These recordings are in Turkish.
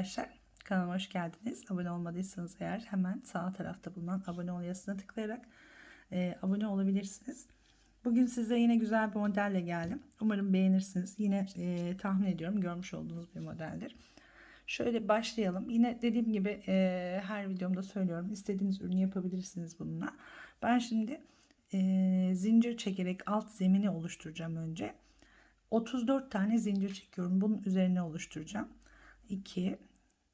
Arkadaşlar. Kanalıma hoş geldiniz. Abone olmadıysanız eğer hemen sağ tarafta bulunan abone ol yazısına tıklayarak e, abone olabilirsiniz. Bugün size yine güzel bir modelle geldim. Umarım beğenirsiniz. Yine e, tahmin ediyorum görmüş olduğunuz bir modeldir. Şöyle başlayalım. Yine dediğim gibi e, her videomda söylüyorum. İstediğiniz ürünü yapabilirsiniz bununla. Ben şimdi e, zincir çekerek alt zemini oluşturacağım önce. 34 tane zincir çekiyorum. Bunun üzerine oluşturacağım. 2,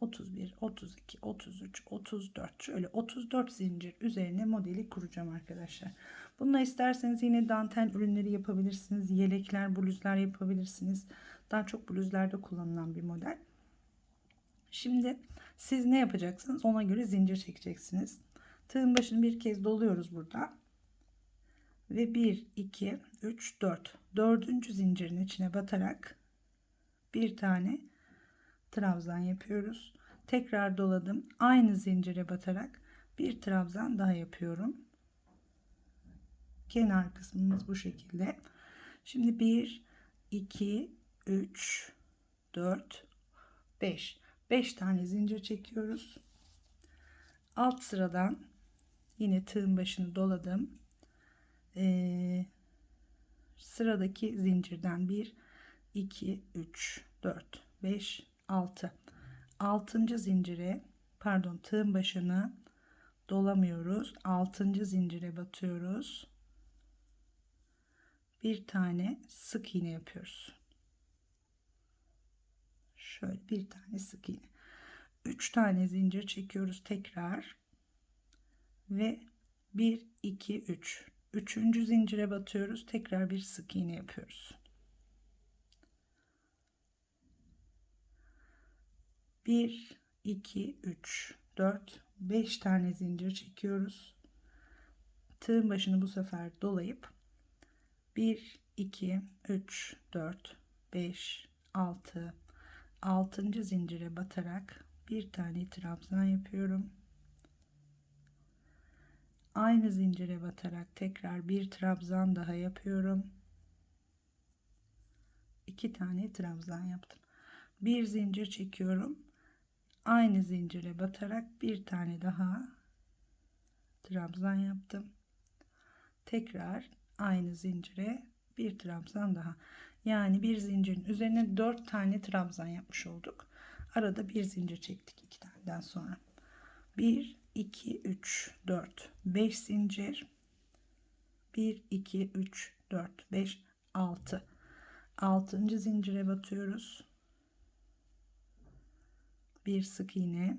31, 32, 33, 34 şöyle 34 zincir üzerine modeli kuracağım arkadaşlar. Bununla isterseniz yine dantel ürünleri yapabilirsiniz. Yelekler, bluzlar yapabilirsiniz. Daha çok bluzlarda kullanılan bir model. Şimdi siz ne yapacaksınız? Ona göre zincir çekeceksiniz. Tığın başını bir kez doluyoruz burada. Ve 1, 2, 3, 4. Dördüncü zincirin içine batarak bir tane trabzan yapıyoruz. Tekrar doladım. Aynı zincire batarak bir trabzan daha yapıyorum. Kenar kısmımız bu şekilde. Şimdi 1 2 3 4 5 5 tane zincir çekiyoruz. Alt sıradan yine tığın başını doladım. Ee, sıradaki zincirden 1 2 3 4 5 6 6. zincire pardon tığın başını dolamıyoruz. 6. zincire batıyoruz. Bir tane sık iğne yapıyoruz. Şöyle bir tane sık iğne. 3 tane zincir çekiyoruz tekrar. Ve 1 2 3 üçüncü zincire batıyoruz. Tekrar bir sık iğne yapıyoruz 1 2 3 4 5 tane zincir çekiyoruz. Tığın başını bu sefer dolayıp 1 2 3 4 5 6 6. zincire batarak bir tane trabzan yapıyorum. Aynı zincire batarak tekrar bir trabzan daha yapıyorum. İki tane trabzan yaptım. Bir zincir çekiyorum aynı zincire batarak bir tane daha trabzan yaptım. Tekrar aynı zincire bir trabzan daha. Yani bir zincirin üzerine dört tane trabzan yapmış olduk. Arada bir zincir çektik iki taneden sonra. 1 2 3 4 5 zincir 1 2 3 4 5 6 6. zincire batıyoruz bir sık iğne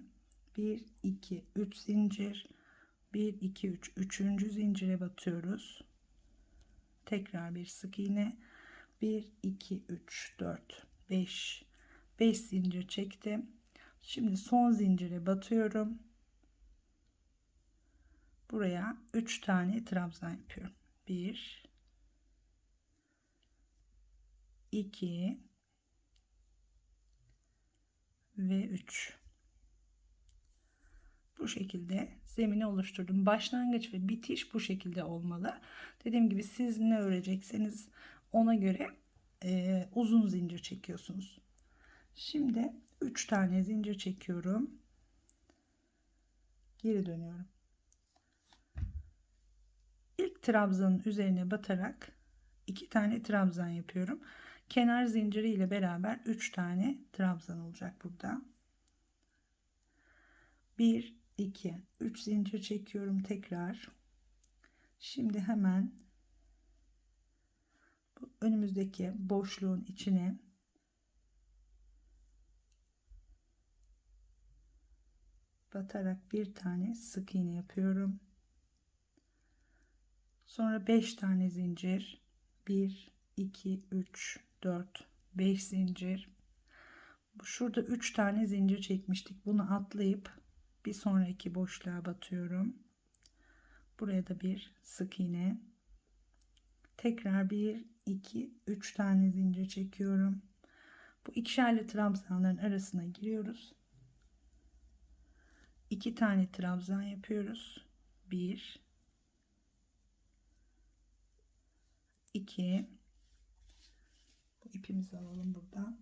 1 2 3 zincir 1 2 3 üçüncü zincire batıyoruz. Tekrar bir sık iğne 1 2 3 4 5 5 zincir çektim. Şimdi son zincire batıyorum. Buraya 3 tane trabzan yapıyorum. 1 2 ve 3 bu şekilde zemini oluşturdum. Başlangıç ve bitiş bu şekilde olmalı. Dediğim gibi siz ne örecekseniz ona göre e, uzun zincir çekiyorsunuz. Şimdi 3 tane zincir çekiyorum. Geri dönüyorum. İlk trabzanın üzerine batarak iki tane trabzan yapıyorum kenar zinciri ile beraber 3 tane trabzan olacak burada. 1 2 3 zincir çekiyorum tekrar. Şimdi hemen bu önümüzdeki boşluğun içine batarak bir tane sık iğne yapıyorum. Sonra 5 tane zincir 1 2 3 4 5 zincir Şurada 3 tane zincir çekmiştik. Bunu atlayıp bir sonraki boşluğa batıyorum. Buraya da bir sık iğne. Tekrar 1 2 3 tane zincir çekiyorum. Bu ikişerli trabzanların arasına giriyoruz. 2 tane trabzan yapıyoruz. 1 2 Bu ipimizi alalım buradan.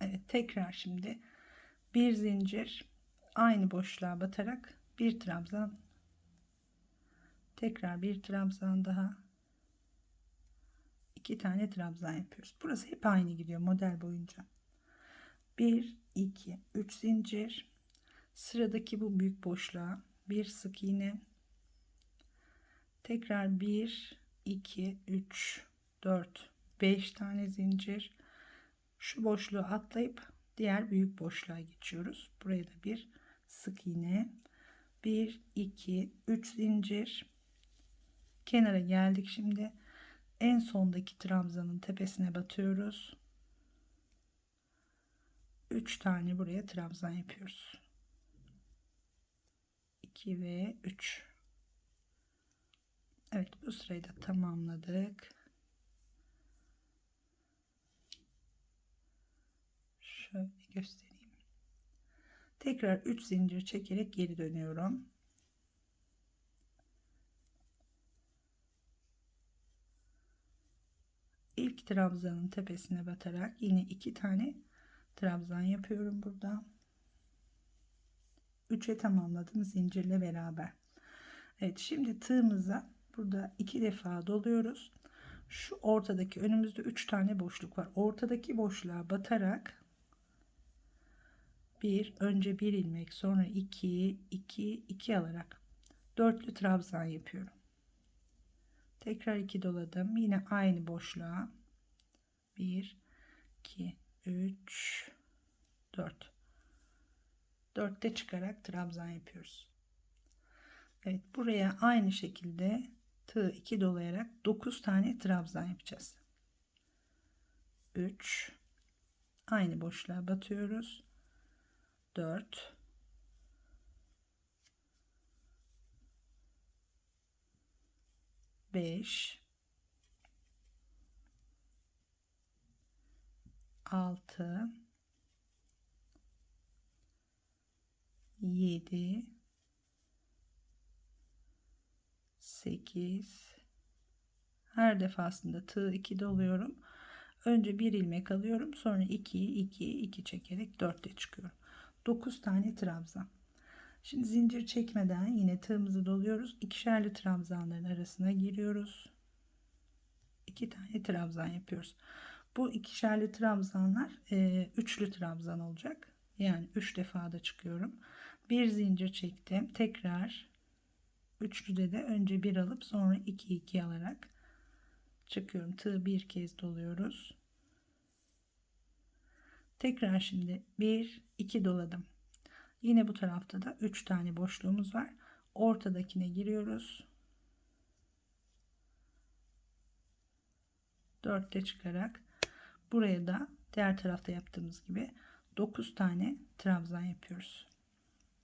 Evet tekrar şimdi bir zincir aynı boşluğa batarak bir trabzan tekrar bir trabzan daha iki tane trabzan yapıyoruz. Burası hep aynı gidiyor model boyunca. 1 2 3 zincir sıradaki bu büyük boşluğa bir sık iğne tekrar 1 2 3 4 5 tane zincir. Şu boşluğu atlayıp diğer büyük boşluğa geçiyoruz. Buraya da bir sık iğne. 1 2 3 zincir. Kenara geldik şimdi. En sondaki trabzanın tepesine batıyoruz. 3 tane buraya trabzan yapıyoruz. 2 ve 3 Evet bu sırayı da tamamladık. Şöyle göstereyim. Tekrar 3 zincir çekerek geri dönüyorum. İlk trabzanın tepesine batarak yine iki tane trabzan yapıyorum burada. 3'e tamamladım zincirle beraber. Evet şimdi tığımıza burada iki defa doluyoruz. Şu ortadaki önümüzde 3 tane boşluk var. Ortadaki boşluğa batarak bir önce bir ilmek sonra 2 2 2 alarak dörtlü trabzan yapıyorum. Tekrar 2 doladım. Yine aynı boşluğa 1 2 3 4 4'te çıkarak trabzan yapıyoruz. Evet buraya aynı şekilde tığ 2 dolayarak 9 tane trabzan yapacağız. 3 aynı boşluğa batıyoruz. 4 5 6 7 8 her defasında tığ 2 doluyorum. Önce bir ilmek alıyorum. Sonra 2 2 2 çekerek 4'te çıkıyorum. 9 tane trabzan. Şimdi zincir çekmeden yine tığımızı doluyoruz. İkişerli trabzanların arasına giriyoruz. 2 tane trabzan yapıyoruz. Bu ikişerli trabzanlar e, üçlü trabzan olacak. Yani 3 defa da çıkıyorum. Bir zincir çektim. Tekrar üçlüde de önce bir alıp sonra 2 2 alarak çıkıyorum. Tığ bir kez doluyoruz. Tekrar şimdi 1 2 doladım. Yine bu tarafta da 3 tane boşluğumuz var. Ortadakine giriyoruz. 4'te çıkarak buraya da diğer tarafta yaptığımız gibi 9 tane trabzan yapıyoruz.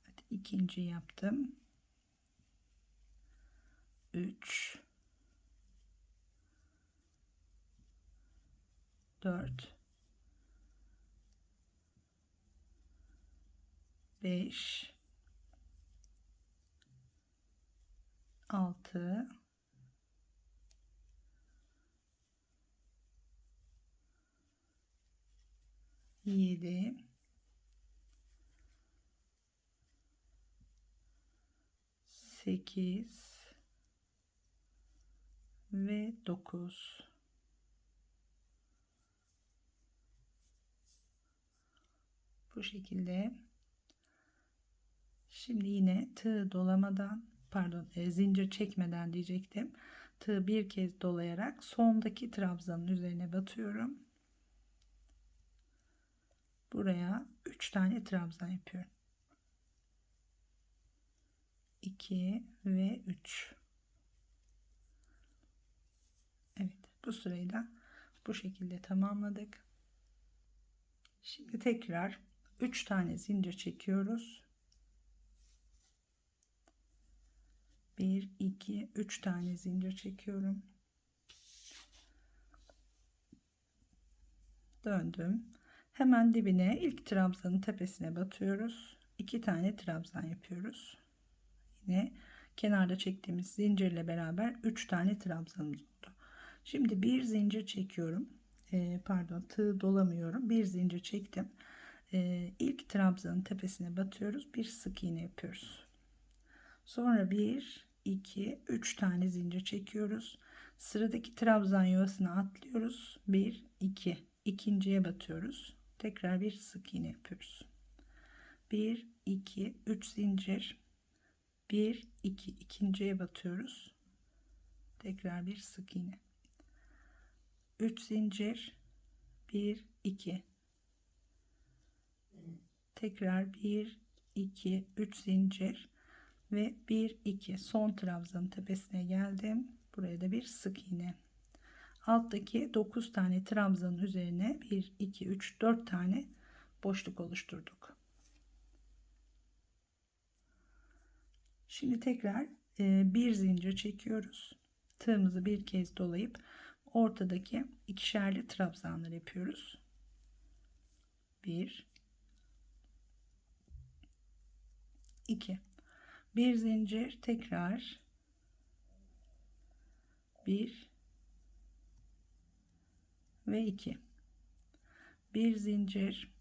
Evet, ikinci yaptım. 3 4 5 6 7 8 ve 9 bu şekilde. Şimdi yine tığ dolamadan pardon e, zincir çekmeden diyecektim. Tığ bir kez dolayarak sondaki trabzanın üzerine batıyorum. Buraya 3 tane trabzan yapıyorum. 2 ve 3 Evet Bu sırayı da bu şekilde tamamladık. Şimdi tekrar 3 tane zincir çekiyoruz. 1 2 3 tane zincir çekiyorum. Döndüm. Hemen dibine ilk trabzanın tepesine batıyoruz. 2 tane trabzan yapıyoruz. Yine kenarda çektiğimiz zincirle beraber 3 tane trabzanımız oldu. Şimdi bir zincir çekiyorum. Ee, pardon tığ dolamıyorum. Bir zincir çektim. Ee, ilk trabzanın tepesine batıyoruz. Bir sık iğne yapıyoruz. Sonra 1 2 3 tane zincir çekiyoruz. Sıradaki trabzan yuvasına atlıyoruz. 1 2 ikinciye batıyoruz. Tekrar bir sık iğne yapıyoruz. 1 2 3 zincir 1 2 ikinciye batıyoruz. Tekrar bir sık iğne. 3 zincir 1 2 tekrar 1 2 3 zincir ve 1 2 son trabzanın tepesine geldim. Buraya da bir sık iğne. Alttaki 9 tane trabzanın üzerine 1 2 3 4 tane boşluk oluşturduk. Şimdi tekrar e, bir zincir çekiyoruz. Tığımızı bir kez dolayıp ortadaki ikişerli trabzanları yapıyoruz. 1 2 bir zincir tekrar. 1 ve 2 bir zincir.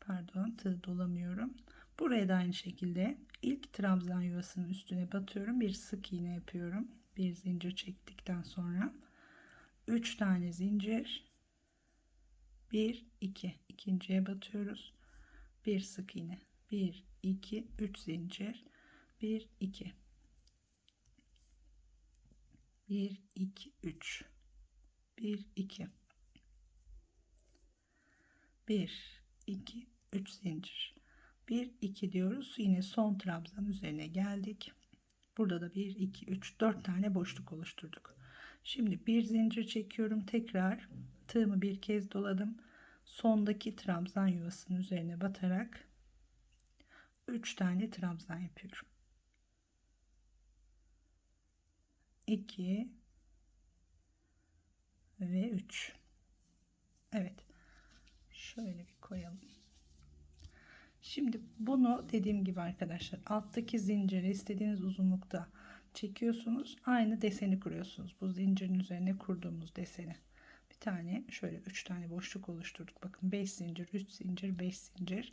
Pardon tığ dolamıyorum. Buraya da aynı şekilde ilk trabzan yuvasının üstüne batıyorum. Bir sık iğne yapıyorum. Bir zincir çektikten sonra 3 tane zincir. 1 2 ikinciye batıyoruz. Bir sık iğne. 1 2 3 zincir. 1 2 1 2 3 1 2 1 2 3 zincir. 1 2 diyoruz. Yine son trabzan üzerine geldik. Burada da 1 2 3 4 tane boşluk oluşturduk şimdi bir zincir çekiyorum tekrar. Tığımı bir kez doladım. Sondaki trabzan yuvasının üzerine batarak 3 tane trabzan yapıyorum. 2 ve 3 Evet. Şöyle bir koyalım. Şimdi bunu dediğim gibi arkadaşlar alttaki zinciri istediğiniz uzunlukta çekiyorsunuz aynı deseni kuruyorsunuz bu zincirin üzerine kurduğumuz deseni bir tane şöyle 3 tane boşluk oluşturduk bakın 5 zincir 3 zincir 5 zincir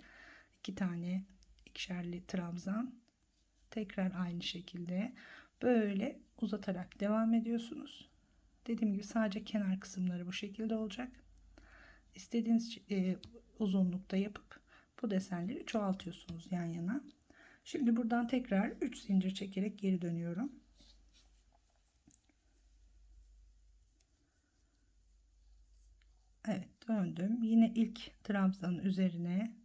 2 tane ikişerli trabzan tekrar aynı şekilde böyle uzatarak devam ediyorsunuz. Dediğim gibi sadece kenar kısımları bu şekilde olacak. İstediğiniz e, uzunlukta yapıp bu desenleri çoğaltıyorsunuz yan yana. Şimdi buradan tekrar 3 zincir çekerek geri dönüyorum. Evet döndüm. Yine ilk trabzanın üzerine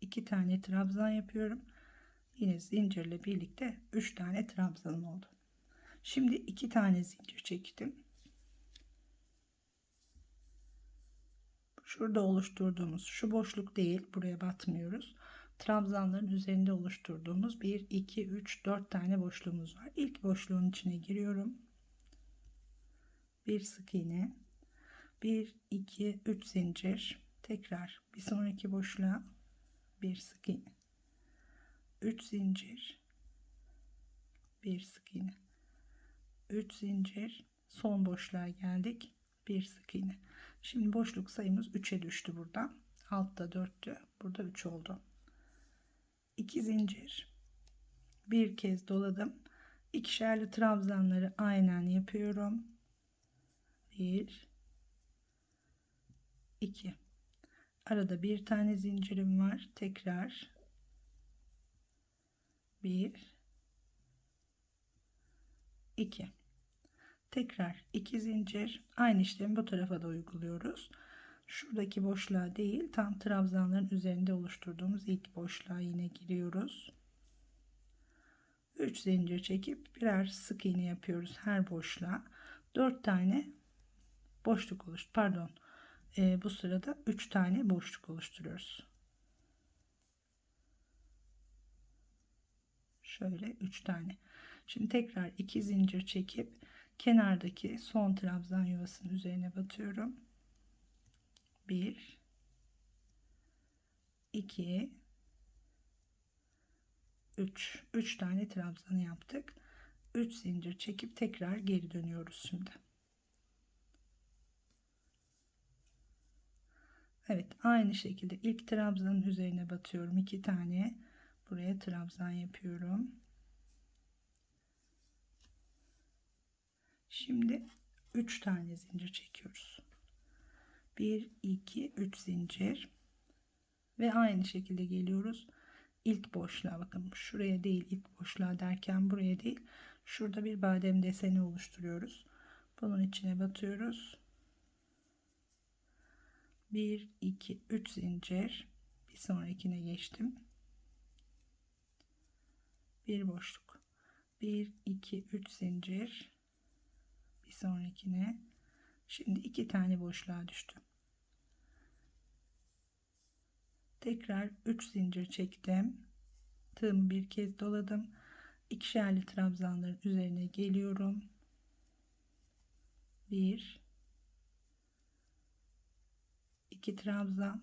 iki tane trabzan yapıyorum. Yine zincirle birlikte 3 tane trabzanım oldu. Şimdi 2 tane zincir çektim. Şurada oluşturduğumuz şu boşluk değil. Buraya batmıyoruz. Trabzanların üzerinde oluşturduğumuz 1, 2, 3, 4 tane boşluğumuz var. İlk boşluğun içine giriyorum. Bir sık iğne. 1, 2, 3 zincir. Tekrar bir sonraki boşluğa bir sık iğne. 3 zincir bir sık iğne 3 zincir son boşluğa geldik bir sık iğne şimdi boşluk sayımız 3'e düştü burada altta 4'tü burada 3 oldu 2 zincir. Bir kez doladım. İkişerli trabzanları aynen yapıyorum. 1 2 arada bir tane zincirim var. Tekrar. 1 2 tekrar 2 zincir. Aynı işlemi bu tarafa da uyguluyoruz şuradaki boşluğa değil tam trabzanların üzerinde oluşturduğumuz ilk boşluğa yine giriyoruz 3 zincir çekip birer sık iğne yapıyoruz her boşluğa 4 tane boşluk oluş pardon Ee, bu sırada 3 tane boşluk oluşturuyoruz. Şöyle 3 tane. Şimdi tekrar 2 zincir çekip kenardaki son trabzan yuvasının üzerine batıyorum. 1 2 3 3 tane trabzanı yaptık. 3 zincir çekip tekrar geri dönüyoruz şimdi. Evet aynı şekilde ilk trabzanın üzerine batıyorum. 2 tane buraya trabzan yapıyorum. Şimdi 3 tane zincir çekiyoruz. 1 2 3 zincir ve aynı şekilde geliyoruz. İlk boşluğa bakın şuraya değil ilk boşluğa derken buraya değil şurada bir badem deseni oluşturuyoruz. Bunun içine batıyoruz. 1 2 3 zincir bir sonrakine geçtim. Bir boşluk. 1 2 3 zincir bir sonrakine. Şimdi iki tane boşluğa düştüm. Tekrar 3 zincir çektim. Tığımı bir kez doladım. İkişerli trabzanların üzerine geliyorum. 1 2 trabzan,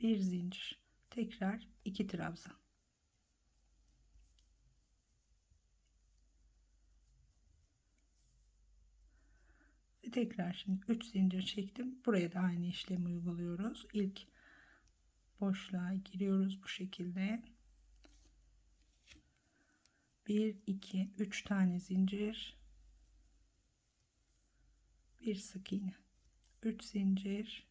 1 zincir, tekrar 2 trabzan. Tekrar şimdi 3 zincir çektim. Buraya da aynı işlemi uyguluyoruz. İlk boşluğa giriyoruz bu şekilde. 1 2 3 tane zincir. Bir sık iğne. 3 zincir.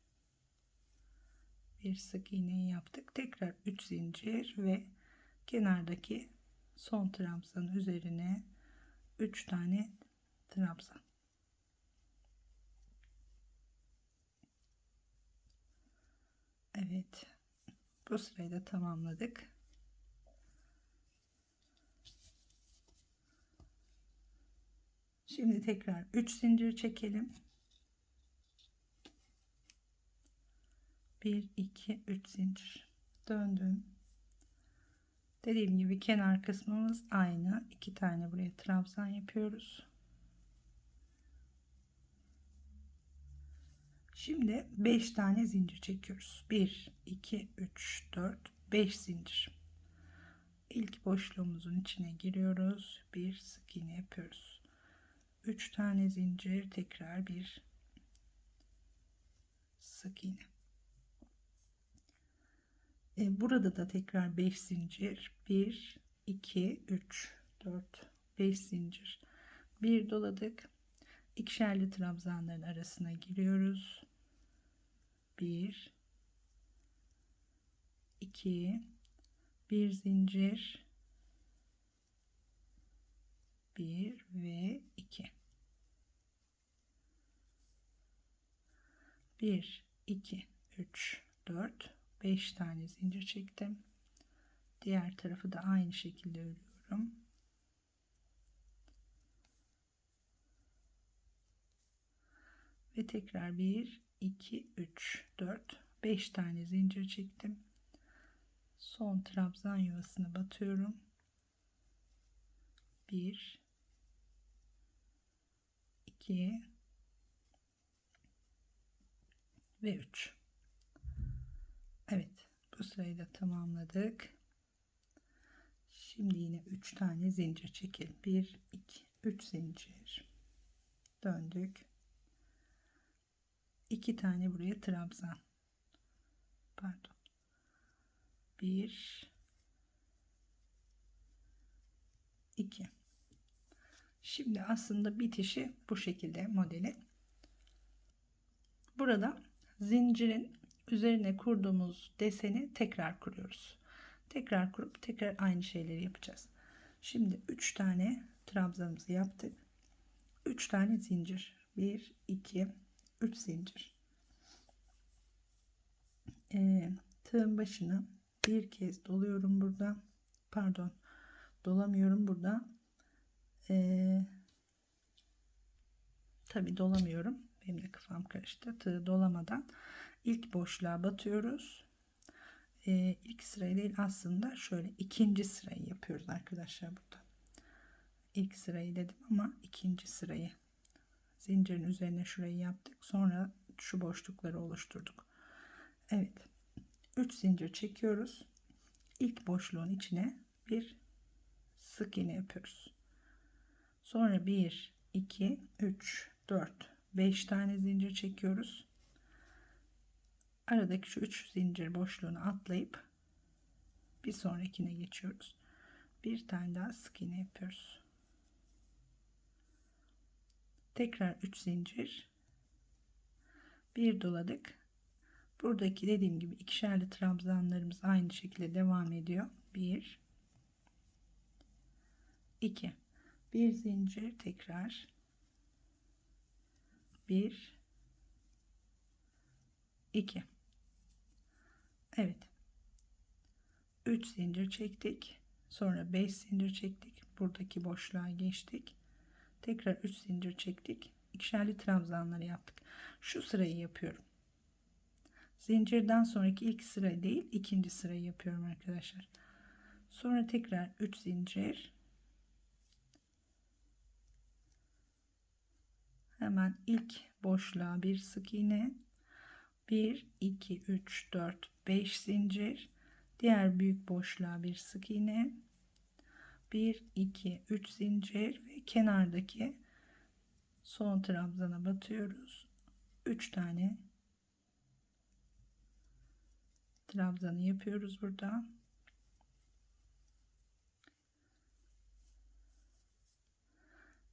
Bir sık iğneyi yaptık. Tekrar 3 zincir ve kenardaki son trabzanın üzerine 3 tane trabzan. Evet. Bu sırayı da tamamladık. Şimdi tekrar 3 zincir çekelim. 1 2 3 zincir döndüm. Dediğim gibi kenar kısmımız aynı. 2 tane buraya trabzan yapıyoruz. Şimdi 5 tane zincir çekiyoruz. 1 2 3 4 5 zincir. İlk boşluğumuzun içine giriyoruz. Bir sık iğne yapıyoruz. 3 tane zincir tekrar bir sık iğne. E, burada da tekrar 5 zincir 1 2 3 4 5 zincir bir doladık ikişerli trabzanların arasına giriyoruz 1 2 bir zincir 1 ve 2 1 2 3 4 5 tane zincir çektim. Diğer tarafı da aynı şekilde örüyorum. Ve tekrar 1 2 3 4 5 tane zincir çektim. Son trabzan yuvasına batıyorum. 1 2 ve 3 Evet bu sırayı da tamamladık. Şimdi yine 3 tane zincir çekelim. 1 2 3 zincir. Döndük. 2 tane buraya trabzan. Pardon. 1 2 Şimdi aslında bitişi bu şekilde modeli. Burada zincirin üzerine kurduğumuz deseni tekrar kuruyoruz. Tekrar kurup tekrar aynı şeyleri yapacağız. Şimdi 3 tane trabzanımızı yaptık. 3 tane zincir. 1 2 3 zincir. Ee, tığın başını bir kez doluyorum burada. Pardon. Dolamıyorum burada. Ee, tabi dolamıyorum. Benim de kafam karıştı. Tığ dolamadan ilk boşluğa batıyoruz. Ee, ilk sırayı değil aslında şöyle ikinci sırayı yapıyoruz arkadaşlar burada. İlk sırayı dedim ama ikinci sırayı zincirin üzerine şurayı yaptık. Sonra şu boşlukları oluşturduk. Evet. 3 zincir çekiyoruz. İlk boşluğun içine bir sık iğne yapıyoruz. Sonra 1 2 3 4 5 tane zincir çekiyoruz. Aradaki şu 3 zincir boşluğunu atlayıp bir sonrakine geçiyoruz. Bir tane daha sık iğne yapıyoruz. Tekrar 3 zincir. Bir doladık. Buradaki dediğim gibi ikişerli trabzanlarımız aynı şekilde devam ediyor. 1 2 bir zincir tekrar. 1 2 Evet. 3 zincir çektik. Sonra 5 zincir çektik. Buradaki boşluğa geçtik tekrar 3 zincir çektik. İkişerli trabzanları yaptık. Şu sırayı yapıyorum. Zincirden sonraki ilk sıra değil ikinci sırayı yapıyorum arkadaşlar. Sonra tekrar 3 zincir. Hemen ilk boşluğa bir sık iğne. 1 2 3 4 5 zincir. Diğer büyük boşluğa bir sık iğne 1 2 3 zincir ve kenardaki son trabzana batıyoruz 3 tane trabzanı yapıyoruz burada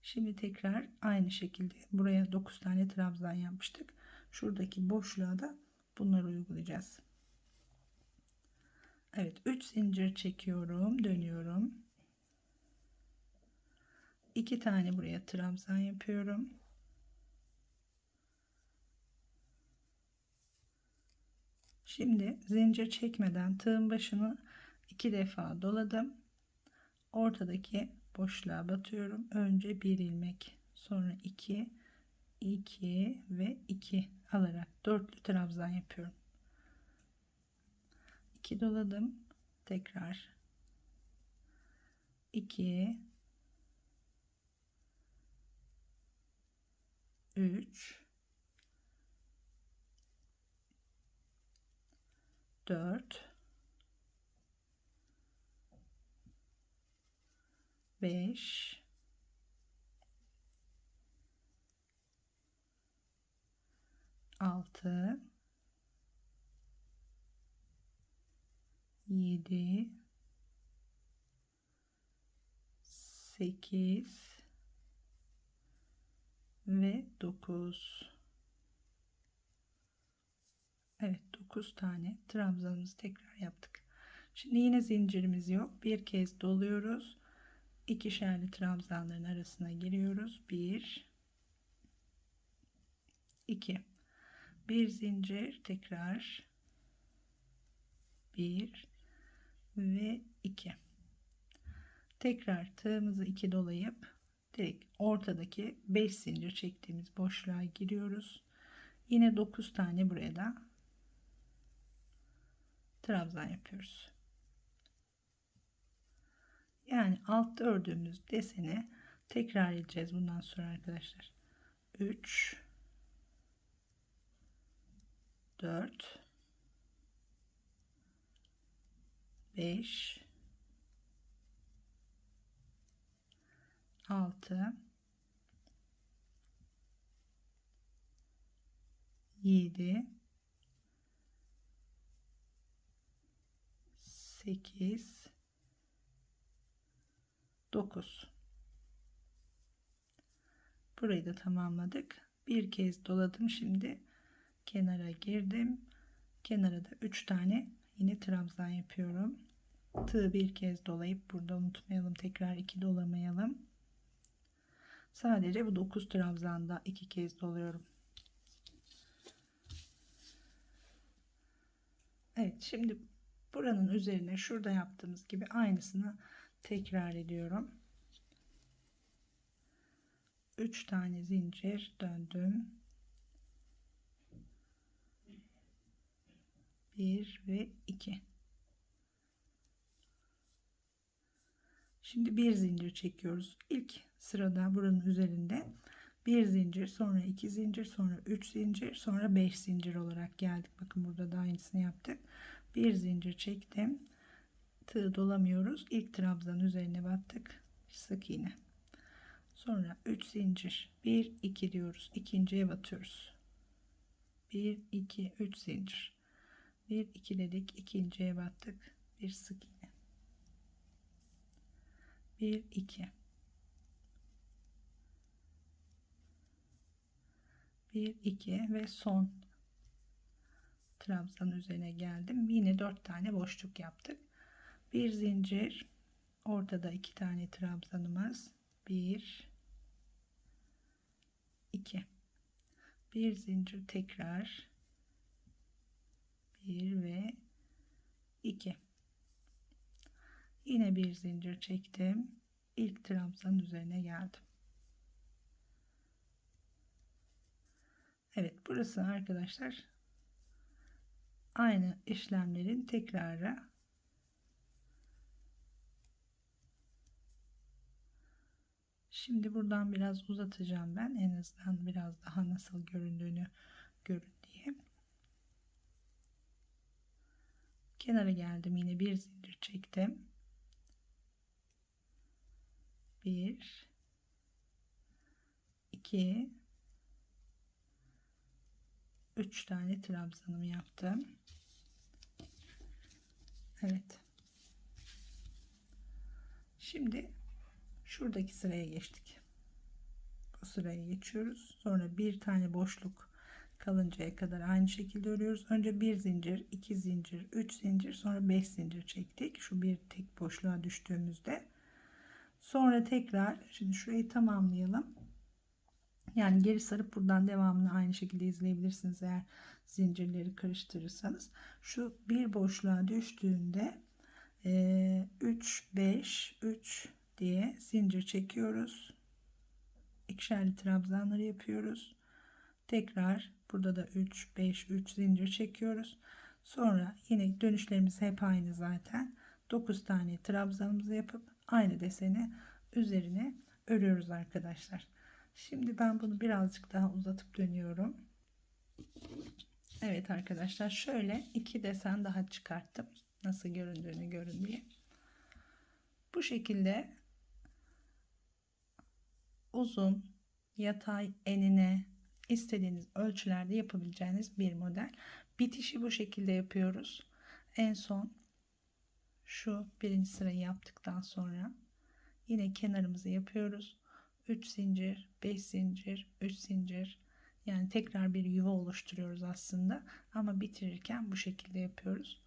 Şimdi tekrar aynı şekilde buraya 9 tane trabzan yapmıştık. Şuradaki boşluğa da bunları uygulayacağız. Evet 3 zincir çekiyorum dönüyorum 2 tane buraya trabzan yapıyorum. Şimdi zincir çekmeden tığın başını iki defa doladım. Ortadaki boşluğa batıyorum. Önce bir ilmek sonra 2 2 ve 2 alarak dörtlü trabzan yapıyorum. 2 doladım. Tekrar 2 3 4 5 6 7 8 ve 9 Evet 9 tane trabzanımızı tekrar yaptık. Şimdi yine zincirimiz yok. Bir kez doluyoruz. İkişerli trabzanların arasına giriyoruz. 1 2 bir zincir tekrar 1 ve 2 tekrar tığımızı 2 dolayıp direkt ortadaki 5 zincir çektiğimiz boşluğa giriyoruz. Yine 9 tane buraya da trabzan yapıyoruz. Yani altta ördüğümüz deseni tekrar edeceğiz bundan sonra arkadaşlar. 3 4 5 6 7 8 9 burayı da tamamladık. Bir kez doladım. Şimdi kenara girdim. Kenara da 3 tane yine trabzan yapıyorum. Tığ bir kez dolayıp burada unutmayalım. Tekrar 2 dolamayalım sadece bu 9 trabzanda 2 kez doluyorum Evet şimdi buranın üzerine şurada yaptığımız gibi aynısını tekrar ediyorum 3 tane zincir döndüm. 1 ve 2. Şimdi bir zincir çekiyoruz. İlk sırada buranın üzerinde bir zincir, sonra iki zincir, sonra üç zincir, sonra beş zincir olarak geldik. Bakın burada da aynısını yaptık. Bir zincir çektim. Tığ dolamıyoruz. İlk trabzanın üzerine battık. Sık iğne. Sonra 3 zincir. 1 2 diyoruz. İkinciye batıyoruz. 1 2 3 zincir. 1 2 dedik. ikinciye battık. Bir sık iğne. 1 2 1 2 ve son trabzan üzerine geldim. Yine 4 tane boşluk yaptık. Bir zincir ortada iki tane trabzanımız. 1 2 bir zincir tekrar 1 ve 2 yine bir zincir çektim ilk trabzanın üzerine geldim Evet burası arkadaşlar aynı işlemlerin tekrarı Şimdi buradan biraz uzatacağım ben. En azından biraz daha nasıl göründüğünü görün diye. Kenara geldim. Yine bir zincir çektim. Bir, iki, üç tane trabzanımı yaptım. Evet. Şimdi şuradaki sıraya geçtik. Bu sıraya geçiyoruz. Sonra bir tane boşluk kalıncaya kadar aynı şekilde örüyoruz. Önce bir zincir, iki zincir, üç zincir, sonra beş zincir çektik. Şu bir tek boşluğa düştüğümüzde. Sonra tekrar şimdi şurayı tamamlayalım. Yani geri sarıp buradan devamını aynı şekilde izleyebilirsiniz eğer zincirleri karıştırırsanız. Şu bir boşluğa düştüğünde 3 5 3 diye zincir çekiyoruz. İkişerli trabzanları yapıyoruz. Tekrar burada da 3 5 3 zincir çekiyoruz. Sonra yine dönüşlerimiz hep aynı zaten. 9 tane trabzanımızı yapıp aynı deseni üzerine örüyoruz arkadaşlar. Şimdi ben bunu birazcık daha uzatıp dönüyorum. Evet arkadaşlar şöyle iki desen daha çıkarttım. Nasıl göründüğünü görün diye. Bu şekilde uzun, yatay, enine istediğiniz ölçülerde yapabileceğiniz bir model. Bitişi bu şekilde yapıyoruz. En son şu birinci sırayı yaptıktan sonra yine kenarımızı yapıyoruz. 3 zincir, 5 zincir, 3 zincir. Yani tekrar bir yuva oluşturuyoruz aslında. Ama bitirirken bu şekilde yapıyoruz.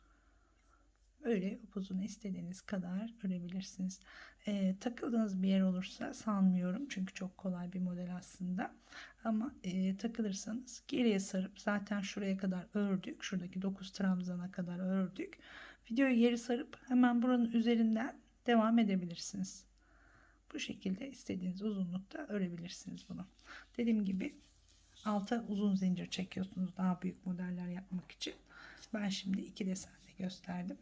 Böyle upuzun istediğiniz kadar örebilirsiniz. E, takıldığınız bir yer olursa sanmıyorum. Çünkü çok kolay bir model aslında. Ama e, takılırsanız geriye sarıp zaten şuraya kadar ördük. Şuradaki 9 trabzana kadar ördük. Videoyu geri sarıp hemen buranın üzerinden devam edebilirsiniz. Bu şekilde istediğiniz uzunlukta örebilirsiniz bunu. Dediğim gibi alta uzun zincir çekiyorsunuz daha büyük modeller yapmak için. Ben şimdi iki desenle gösterdim.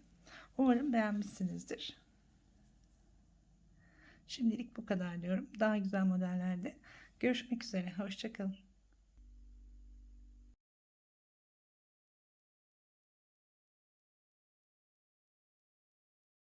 Umarım beğenmişsinizdir. Şimdilik bu kadar diyorum. Daha güzel modellerde görüşmek üzere. Hoşçakalın.